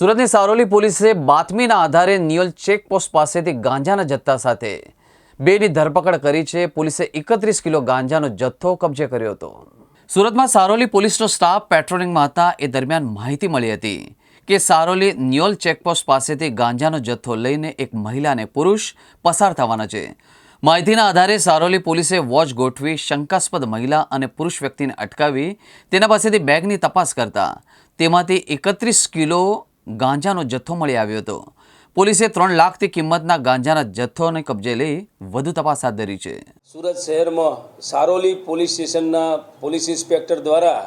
સુરતની સારોલી પોલીસે બાતમીના આધારે નિયોલ ચેકપોસ્ટ પાસેથી ગાંજાના જથ્થા સાથે બેની ધરપકડ કરી છે. પોલીસે એકત્રીસ કિલો ગાંજાનો જથ્થો કબજે કર્યો હતો. સુરતમાં સારોલી પોલીસનો સ્ટાફ પેટ્રોલિંગમાં હતા એ દરમિયાન માહિતી મળી હતી કે સારોલી નિયોલ ચેકપોસ્ટ પાસેથી ગાંજાનો જથ્થો લઈને એક મહિલાને પુરુષ પસાર થવાના છે. માહિતીના આધારે સારોલી પોલીસે વોચ ગોઠવી શંકાસ્પદ મહિલા અને પુરુષ વ્યક્તિને અટકાવી તેના પાસેથી બેગની તપાસ કરતા તેમાંથી એકત્રીસ કિલો ગાંજાનો જથ્થો મળી આવ્યો હતો. પોલીસે ત્રણ લાખથી કિંમતના ગાંજાના જથ્થોને કબજે લઈ વધુ તપાસ હાથ ધરી છે. સુરત શહેરમાં સારોલી પોલીસ સ્ટેશનના પોલીસ ઇન્સ્પેક્ટર દ્વારા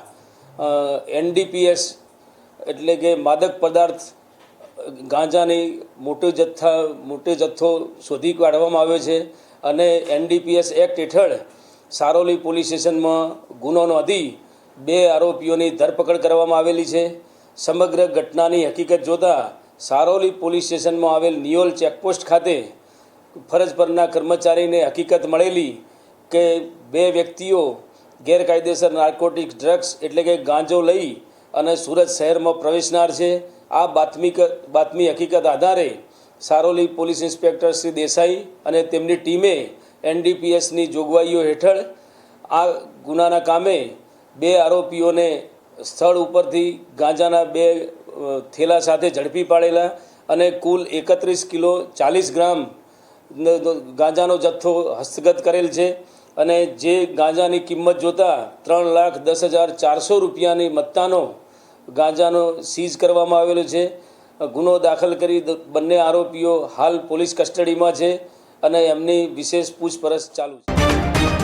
એનડીપીએસ એટલે કે માદક પદાર્થ, ગાંજાની મોટો જથ્થા, મોટો જથ્થો શોધી કાઢવામાં આવ્યો છે અને એનડીપીએસ એક્ટ હેઠળ સારોલી પોલીસ સ્ટેશનમાં ગુનો નોંધી બે આરોપીઓની ધરપકડ કરવામાં આવેલી છે. સમગ્ર ઘટનાની હકીકત જોતાં સારોલી પોલીસ સ્ટેશનમાં આવેલ નિયોલ ચેકપોસ્ટ ખાતે ફરજ પરના કર્મચારીને હકીકત મળેલી કે બે વ્યક્તિઓ ગેરકાયદેસર નાર્કોટિક ડ્રગ્સ એટલે કે ગાંજો લઈ અને સુરત શહેરમાં પ્રવેશનાર છે. આ બાતમી બાતમી હકીકત આધારે સારોલી પોલીસ ઇન્સ્પેક્ટર શ્રી દેસાઈ અને તેમની ટીમે એનડીપીએસની જોગવાઈઓ હેઠળ આ ગુનાના કામે બે આરોપીઓને સ્થળ ઉપરથી ગાંજાના બે થેલા સાથે ઝડપી પાડેલા અને કુલ એકત્રીસ કિલો ચાલીસ ગ્રામ ગાંજાનો જથ્થો હસ્તગત કરેલ છે અને જે ગાંજાની કિંમત જોતાં ત્રણ લાખ દસ હજાર ચારસો રૂપિયાની મત્તાનો ગાંજાનો સીઝ કરવામાં આવેલો છે. ગુનો દાખલ કરી બંને આરોપીઓ હાલ પોલીસ કસ્ટડીમાં છે અને એમની વિશેષ પૂછપરછ ચાલુ છે.